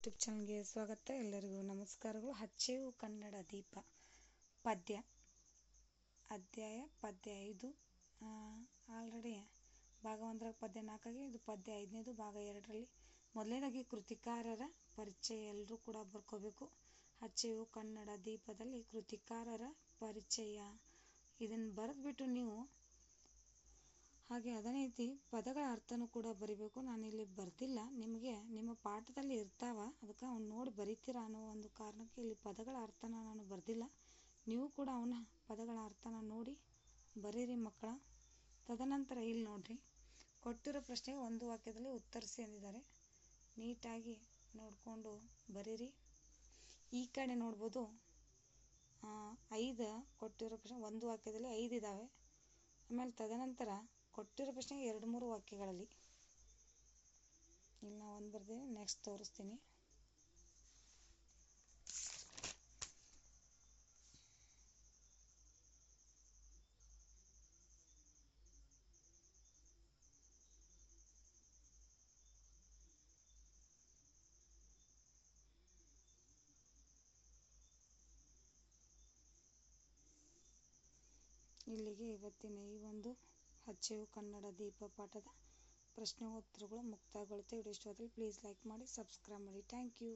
YouTube ಚಾನಲ್ಗೆ ಸ್ವಾಗತ. ಎಲ್ಲರಿಗೂ ನಮಸ್ಕಾರಗಳು. ಹಚ್ಚೇವು ಕನ್ನಡ ದೀಪ. ಪದ್ಯ. ಅಧ್ಯಾಯ ಪದ್ಯ ಐದು ಆಲ್ರೆಡಿ ಭಾಗ ಒಂದರಾಗ ಪದ್ಯ ನಾಲ್ಕಾಗಿ, ಇದು ಪದ್ಯ ಐದನೇದು, ಭಾಗ ಎರಡರಲ್ಲಿ. ಮೊದಲನೇದಾಗಿ ಕೃತಿಕಾರರ ಪರಿಚಯ. ಎಲ್ಲರೂ ಕೂಡ ಬರ್ಕೋಬೇಕು. ಹಚ್ಚೇವು ಕನ್ನಡ ದೀಪದಲ್ಲಿ ಕೃತಿಕಾರರ ಪರಿಚಯ. ಇದನ್ನು ಬರೆದ್ಬಿಟ್ಟು ನೀವು ಹಾಗೆ ಅದೇ ರೀತಿ ಪದಗಳ ಅರ್ಥನೂ ಕೂಡ ಬರಿಬೇಕು. ನಾನಿಲ್ಲಿ ಬರ್ತಿಲ್ಲ ನಿಮಗೆ ಪಾಠದಲ್ಲಿ ಇರ್ತಾವ. ಅದಕ್ಕೆ ಅವನು ನೋಡಿ ಬರಿತೀರ ಅನ್ನೋ ಒಂದು ಕಾರಣಕ್ಕೆ ಇಲ್ಲಿ ಪದಗಳ ಅರ್ಥನ ನಾನು ಬರ್ದಿಲ್ಲ. ನೀವು ಕೂಡ ಅವನ ಪದಗಳ ಅರ್ಥನ ನೋಡಿ ಬರೀರಿ ಮಕ್ಕಳ. ತದನಂತರ ಇಲ್ಲಿ ನೋಡ್ರಿ. ಕೊಟ್ಟಿರೋ ಪ್ರಶ್ನೆಗೆ ಒಂದು ವಾಕ್ಯದಲ್ಲಿ ಉತ್ತರಿಸಿ ಅಂದಿದ್ದಾರೆ ನೀಟಾಗಿ ನೋಡಿಕೊಂಡು ಬರೀರಿ. ಈ ಕಡೆ ನೋಡ್ಬೋದು ಐದು ಕೊಟ್ಟಿರೋ ಪ್ರಶ್ನೆ, ಒಂದು ವಾಕ್ಯದಲ್ಲಿ ಐದು ಇದ್ದಾವೆ ಆಮೇಲೆ ತದನಂತರ ಕೊಟ್ಟಿರೋ ಪ್ರಶ್ನೆಗೆ ಎರಡು ಮೂರು ವಾಕ್ಯಗಳಲ್ಲಿ ನಾವು ಒಂದು ನೆಕ್ಸ್ಟ್ ತೋರಿಸ್ತೀನಿ. ಇಲ್ಲಿಗೆ ಇವತ್ತಿನ ಈ ಒಂದು ಹಚ್ಚೆವು ಕನ್ನಡ ದೀಪ ಪಾಠದ ಪ್ರಶ್ನೆ ಉತ್ತರಗಳು ಮುಕ್ತಾಯಗೊಳ್ಳುತ್ತೆ ವಿಡಿಯೋ ಇಷ್ಟವಾದಲ್ಲಿ ಪ್ಲೀಸ್ ಲೈಕ್ ಮಾಡಿ ಸಬ್ಸ್ಕ್ರೈಬ್ ಮಾಡಿ. Thank you